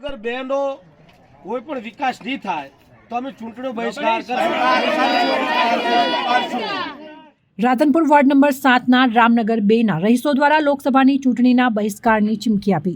અગર બહેનો કોઈ પણ વિકાસ નહીં થાય તો અમે ચૂંટણીનો બહિષ્કાર કરશું રાધનપુર વોર્ડ નંબર સાતના રામનગર બેના રહીશો દ્વારા લોકસભાની ચૂંટણીના બહિષ્કારની ચીમકી આપી.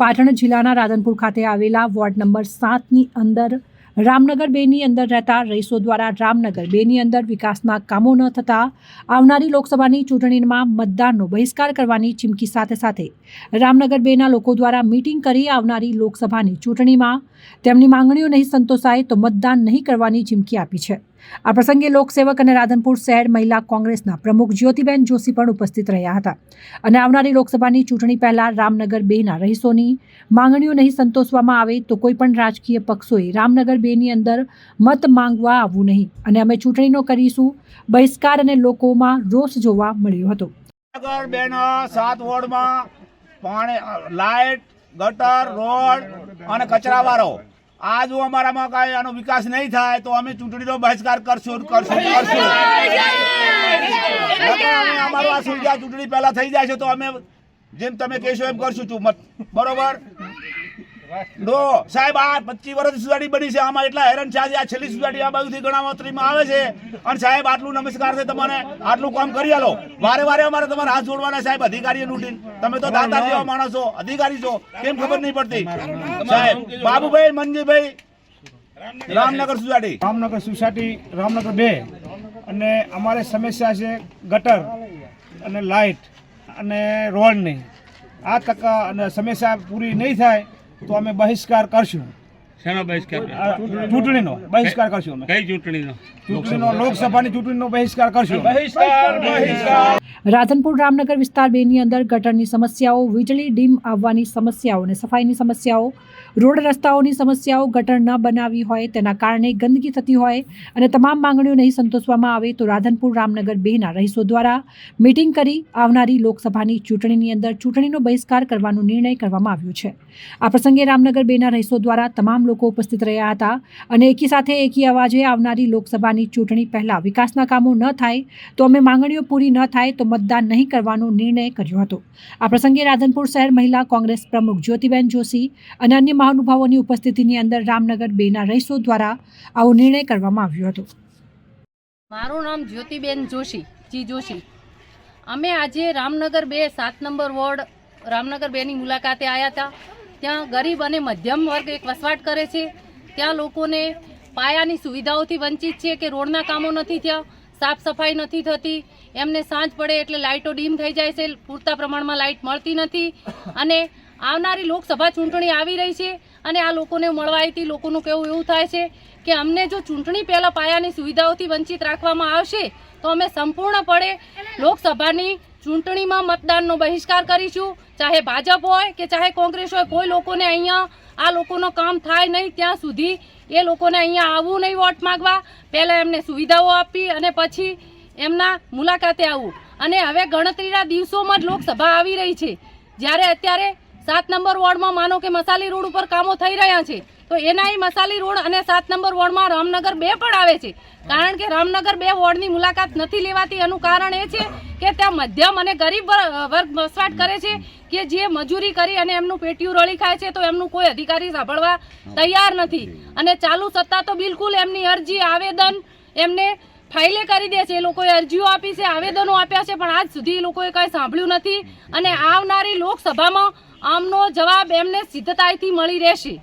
પાટણ જિલ્લાના રાધનપુર ખાતે આવેલા વોર્ડ નંબર સાતની અંદર રામનગર બેની અંદર રહેતા રહીશો દ્વારા રામનગર બેની અંદર વિકાસના કામો ન થતા આવનારી લોકસભાની ચૂંટણીમાં મતદાનનો બહિષ્કાર કરવાની ચીમકી સાથે સાથે રામનગર બેના લોકો દ્વારા મીટિંગ કરી આવનારી લોકસભાની ચૂંટણીમાં તેમની માંગણીઓ નહીં સંતોષાય તો મતદાન નહીં કરવાની ચીમકી આપી છે. આ પ્રસંગે લોકસેવક અને રાધનપુર શહેર મહિલા કોંગ્રેસના પ્રમુખ જ્યોતિબેન જોશી પણ ઉપસ્થિત રહ્યા હતા. અને આવનારી લોકસભાની ચૂંટણી પહેલાં રામનગર બેના રહીશોની માંગણીઓ નહીં સંતોષવામાં આવે તો કોઈપણ રાજકીય પક્ષોએ રામનગર બેની અંદર મત માંગવા આવવું નહીં. અને અમે ચૂંટણીનો કરીશું. બહિષ્કાર અને લોકોમાં રોષ જોવા મળ્યો હતો. લાઇટ, ગટર, રોડ અને કચરાવાળો આ જો અમારામાં કાંઈ આનો વિકાસ નહીં થાય તો અમે ચૂંટણીનો બહિષ્કાર કરશું કરશું કરશું. અમારું આ સુવિધા ચૂંટણી પહેલા થઈ જાય છે તો અમે જેમ તમે કહેશો એમ કરશું બરોબર? નો સાહેબ, આ પચીસ વર્ષ સુધારી બની છે. આમાં એટલા હેરાન છે. આજે આ છેલ્લી સુધારી આ બાજુથી ગણાવતરીમાં આવે છે. અને સાહેબ, આટલું નમસ્કાર છે તમને. આટલું કામ કરી આલો. વારે વારે અમારે તમારે હાથ જોડવાના સાહેબ, અધિકારીઓ લૂંટીને. તમે તો દાતા જેવા માણસ, અધિકારી છો. કેમ ખબર નહીં પડતી? સાહેબ, બાબુભાઈ મનજીભાઈ, રામનગર સુધારી રામનગર સોસાયટી રામનગર બે. અને અમારે સમસ્યા છે ગટર અને લાઇટ અને રોડની. આ તક અને સમસ્યા પૂરી નહીં થાય તો અમે બહિષ્કાર કરશું. શેનો બહિષ્કાર ચૂંટણીનો બહિષ્કાર કરશું અમે. કઈ ચૂંટણીનો? ચૂંટણીનો લોકસભાની ચૂંટણીનો બહિષ્કાર કરશું રાધનપુર રામનગર વિસ્તાર બેની અંદર ગટરની સમસ્યાઓ વીજળી ડીમ આવવાની સમસ્યાઓ અને સફાઈની સમસ્યાઓ રોડ રસ્તાઓની સમસ્યાઓ ગટર ન બનાવી હોય તેના કારણે ગંદકી થતી હોય અને તમામ માંગણીઓ નહીં સંતોષવામાં આવે તો રાધનપુર રામનગર બેના રહીશો દ્વારા મિટિંગ કરી આવનારી લોકસભાની ચૂંટણીની અંદર ચૂંટણીનો બહિષ્કાર કરવાનો નિર્ણય કરવામાં આવ્યો છે. આ પ્રસંગે રામનગર બેના રહીશો દ્વારા તમામ લોકો ઉપસ્થિત રહ્યા હતા અને એકી સાથે એકી અવાજે આવનારી લોકસભાની ચૂંટણી પહેલાં વિકાસના કામો ન થાય, તો અમે માંગણીઓ પૂરી ન થાય, તો મતદાન નહીં કરવાનો નિર્ણય કર્યો હતો. આ પ્રસંગે રાધનપુર શહેર મહિલા કોંગ્રેસ પ્રમુખ જ્યોતિબેન જોશી અને અન્ય મહાનુભાવોની ઉપસ્થિતિની અંદર રામનગર બેના રહીશો દ્વારા આવો નિર્ણય કરવામાં આવ્યો હતો. મારું નામ જ્યોતિબેન જોશી, જી જોશી. અમે આજે રામનગર બે સાત નંબર વોર્ડ, રામનગર બેની મુલાકાતે આવ્યા હતા. ત્યાં ગરીબ અને મધ્યમ વર્ગ એક વસવાટ કરે છે. ત્યાં લોકોને પાયાની સુવિધાઓથી વંચિત છે કે રોડના કામો નથી થયા, સાફ સફાઈ નથી થતી, એમને સાંજ પડે એટલે લાઇટો ડીમ થઈ જાય છે, પૂરતા પ્રમાણમાં લાઇટ મળતી નથી અને આવનારી લોકસભા ચૂંટણી આવી રહી છે અને આ લોકોને મળવા લોકોનું કેવું એવું થાય છે કે અમને જો ચૂંટણી પહેલાં પાયાની સુવિધાઓથી વંચિત રાખવામાં આવશે તો અમે સંપૂર્ણપણે લોકસભાની ચૂંટણીમાં મતદાનનો બહિષ્કાર કરીશું. ચાહે ભાજપ હોય કે ચાહે કોંગ્રેસ હોય, કોઈ લોકોને અહીંયા આ લોકોનો કામ થાય નહીં ત્યાં સુધી એ લોકોને અહીંયા આવવું નહીં વોટ માગવા. પહેલાં એમને સુવિધાઓ આપી અને પછી એમના મુલાકાતે આવવું. અને હવે ગણતરીના દિવસોમાં જ લોકસભા આવી રહી છે. જ્યારે અત્યારે સાત નંબર વોર્ડમાં માનો કે મસાલી રોડ ઉપર કામો થઈ રહ્યા છે, તો એનાય મસાલી રોડ અને સાત નંબર વોર્ડમાં રામનગર બે પણ આવે છે. કારણ કે રામનગર બે વોર્ડની મુલાકાત નથી લેવાતી, એનું કારણ એ છે કે ત્યાં મધ્યમ અને ગરીબ વર- વર્ગ વસવાટ કરે છે કે જે મજૂરી કરી અને એમનું પેટીયું રળી ખાય છે, તો એમનું કોઈ અધિકારી સાંભળવા તૈયાર નથી. અને ચાલુ સત્તા તો બિલકુલ એમની અરજી, આવેદન એમને ફાઇલે કરી દે છે. એ લોકોએ અરજીઓ આપી છે, આવેદનો આપ્યા છે, પણ આજ સુધી એ લોકોએ કંઈ સાંભળ્યું નથી. અને આવનારી લોકસભામાં આમનો જવાબ એમને સિદ્ધતાઈથી મળી રહેશે.